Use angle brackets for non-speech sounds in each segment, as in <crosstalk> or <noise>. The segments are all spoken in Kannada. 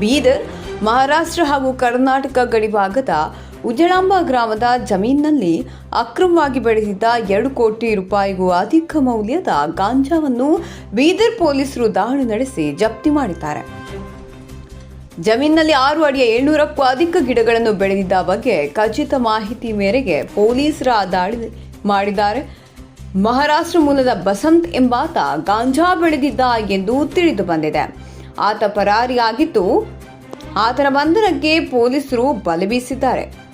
ಬೀದರ್, ಮಹಾರಾಷ್ಟ್ರ ಹಾಗೂ ಕರ್ನಾಟಕ ಗಡಿಭಾಗದ ಉಜಳಾಂಬ ಗ್ರಾಮದ ಜಮೀನಿನಲ್ಲಿ ಅಕ್ರಮವಾಗಿ ಬೆಳೆದಿದ್ದ ಎರಡು ಕೋಟಿ ರೂಪಾಯಿಗೂ ಅಧಿಕ ಮೌಲ್ಯದ ಗಾಂಜಾವನ್ನು ಬೀದರ್ ಪೊಲೀಸರು ದಾಳಿ ನಡೆಸಿ ಜಪ್ತಿ ಮಾಡಿದ್ದಾರೆ. ಜಮೀನಿನಲ್ಲಿ ಆರು ಅಡಿಯ ಏಳ್ನೂರಕ್ಕೂ ಅಧಿಕ ಗಿಡಗಳನ್ನು ಬೆಳೆದಿದ್ದ ಬಗ್ಗೆ ಖಚಿತ ಮಾಹಿತಿ ಮೇರೆಗೆ ಪೊಲೀಸರ ದಾಳಿ ಮಾಡಿದ್ದಾರೆ. ಮಹಾರಾಷ್ಟ್ರ ಮೂಲದ ಬಸಂತ್ ಎಂಬಾತ ಗಾಂಜಾ ಬೆಳೆದಿದ್ದ ಎಂದು ತಿಳಿದು ಬಂದಿದೆ. ಆತ ಪರಾರಿಯಾಗಿದ್ದು, ಆತನ ಬಂಧನಕ್ಕೆ ಪೊಲೀಸರು ಬಲೆ ಬೀಸಿದ್ದಾರೆ.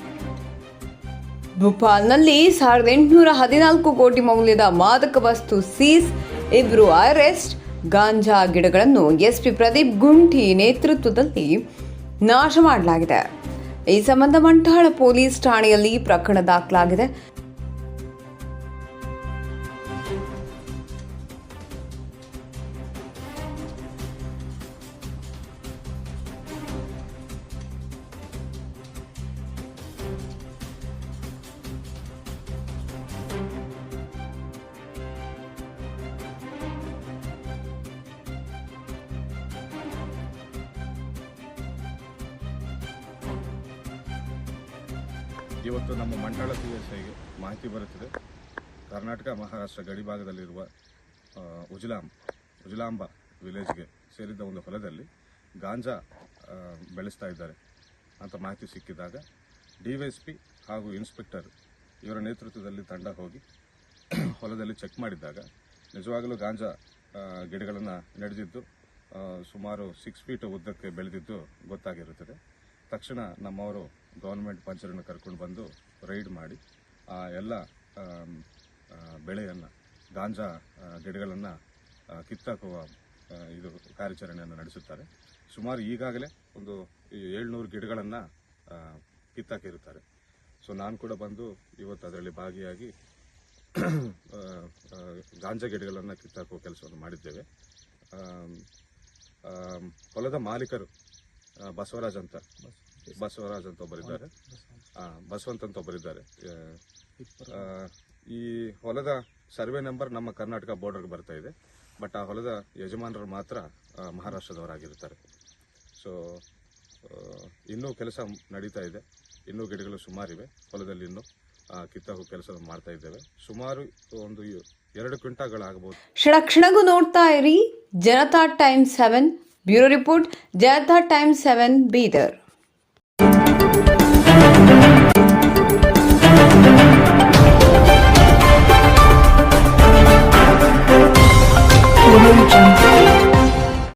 ಭೋಪಾಲ್ನಲ್ಲಿ ಸಾವಿರದ ಎಂಟುನೂರ ಹದಿನಾಲ್ಕು ಕೋಟಿ ಮೌಲ್ಯದ ಮಾದಕ ವಸ್ತು ಸೀಸ್, ಇಬ್ರು ಅರೆಸ್ಟ್, ಗಾಂಜಾ ಗಿಡಗಳನ್ನು ಎಸ್ಪಿ ಪ್ರದೀಪ್ ಗುಂಟಿ ನೇತೃತ್ವದಲ್ಲಿ ನಾಶ ಮಾಡಲಾಗಿದೆ. ಈ ಸಂಬಂಧ ಮಂಠಾಳ ಪೊಲೀಸ್ ಠಾಣೆಯಲ್ಲಿ ಪ್ರಕರಣ ದಾಖಲಾಗಿದೆ. ಇವತ್ತು ನಮ್ಮ ಮಂಡಳ ಪಿ ಎಸ್ ಐಗೆ ಮಾಹಿತಿ ಬರುತ್ತಿದೆ. ಕರ್ನಾಟಕ ಮಹಾರಾಷ್ಟ್ರ ಗಡಿ ಭಾಗದಲ್ಲಿರುವ ಉಜಿಲಾಂ, ಉಜಿಲಾಂಬ ವಿಲೇಜ್ಗೆ ಸೇರಿದ್ದ ಒಂದು ಹೊಲದಲ್ಲಿ ಗಾಂಜಾ ಬೆಳೆಸ್ತಾ ಇದ್ದಾರೆ ಅಂತ ಮಾಹಿತಿ ಸಿಕ್ಕಿದಾಗ ಡಿ ಹಾಗೂ ಇನ್ಸ್ಪೆಕ್ಟರ್ ಇವರ ನೇತೃತ್ವದಲ್ಲಿ ತಂಡ ಹೋಗಿ <clears throat> ಹೊಲದಲ್ಲಿ ಚೆಕ್ ಮಾಡಿದಾಗ ನಿಜವಾಗಲೂ ಗಾಂಜಾ ಗಿಡಗಳನ್ನು ನಡೆದಿದ್ದು ಸುಮಾರು ಸಿಕ್ಸ್ ಫೀಟ್ ಉದ್ದಕ್ಕೆ ಬೆಳೆದಿದ್ದು ಗೊತ್ತಾಗಿರುತ್ತದೆ. ತಕ್ಷಣ ನಮ್ಮವರು ಗೌರ್ಮೆಂಟ್ ಪಂಚರನ್ನು ಕರ್ಕೊಂಡು ಬಂದು ರೈಡ್ ಮಾಡಿ ಆ ಎಲ್ಲ ಬೆಳೆಯನ್ನು, ಗಾಂಜಾ ಗಿಡಗಳನ್ನು ಕಿತ್ತಾಕುವ ಇದು ಕಾರ್ಯಾಚರಣೆಯನ್ನು ನಡೆಸುತ್ತಾರೆ. ಸುಮಾರು ಈಗಾಗಲೇ ಒಂದು ಏಳ್ನೂರು ಗಿಡಗಳನ್ನು ಕಿತ್ತಾಕಿರುತ್ತಾರೆ. ಸೊ ನಾನು ಕೂಡ ಬಂದು ಇವತ್ತು ಅದರಲ್ಲಿ ಭಾಗಿಯಾಗಿ ಗಾಂಜಾ ಗಿಡಗಳನ್ನು ಕಿತ್ತಾಕುವ ಕೆಲಸವನ್ನು ಮಾಡಿದ್ದೇವೆ. ಹೊಲದ ಮಾಲೀಕರು ಬಸವರಾಜ್ ಅಂತ. ಬಸವರಾಜ್ ಅಂತ ಒಬ್ಬರಿದ್ದಾರೆ. ಬಸವಂತ. ಬಸವಂತ್ ಅಂತ ಒಬ್ಬರಿದ್ದಾರೆ. ಈ ಹೊಲದ ಸರ್ವೆ ನಂಬರ್ ನಮ್ಮ ಕರ್ನಾಟಕ ಬಾರ್ಡರ್ಗೆ ಬರ್ತಾ ಇದೆ. ಬಟ್ ಆ ಹೊಲದ ಯಜಮಾನರು ಮಾತ್ರ ಮಹಾರಾಷ್ಟ್ರದವರಾಗಿರ್ತಾರೆ ಸೊ ಇನ್ನೂ ಕೆಲಸ ನಡೀತಾ ಇದೆ. ಇನ್ನೂ ಗಿಡಗಳು ಸುಮಾರಿವೆ ಹೊಲದಲ್ಲಿ ಇನ್ನೂ ಕಿತ್ತಾಗೋ ಕೆಲಸ ಮಾಡ್ತಾ ಇದ್ದೇವೆ. ಸುಮಾರು ಒಂದು ಎರಡು ಕ್ವಿಂಟಾಗಳಾಗಬಹುದು ಕ್ಷಣ ಕ್ಷಣಗೂ ನೋಡ್ತಾ ಇರಿ. Janata time seven bureau report Janata time seven Bidar Audio Jungle.